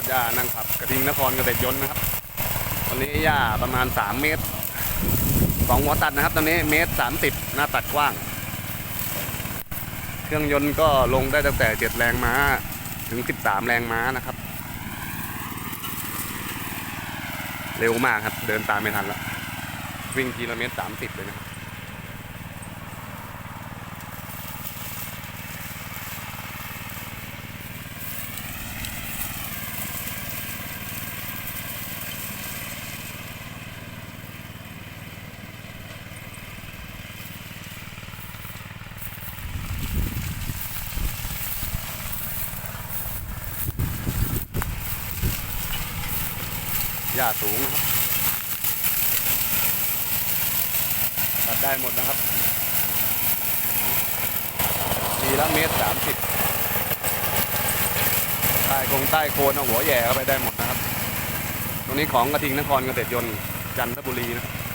ตัดหญ้านั่งขับกระทิงนครเกษตรยนต์นะครับ ตอนนี้หญ้าประมาณ 3 เมตรสองหัวตัดนะครับ ตอนนี้เมตรสามสิบหน้าตัดกว้าง เครื่องยนต์ก็ลงได้ตั้งแต่ 7 แรงม้าถึง 13 แรงม้านะครับ เร็วมากครับ เดินตามไม่ทันละวิ่งกิโลเมตร 30 เลยนะครับ หญ้าสูงนะครับตัดได้หมดนะครับทีละเมตรสามสิบใต้คงใต้โคนเอาหัวแย่เข้าไปได้หมดนะครับ ตรงนี้ของกระทิงนครเกษตรยนต์จันทบุรีนะครับ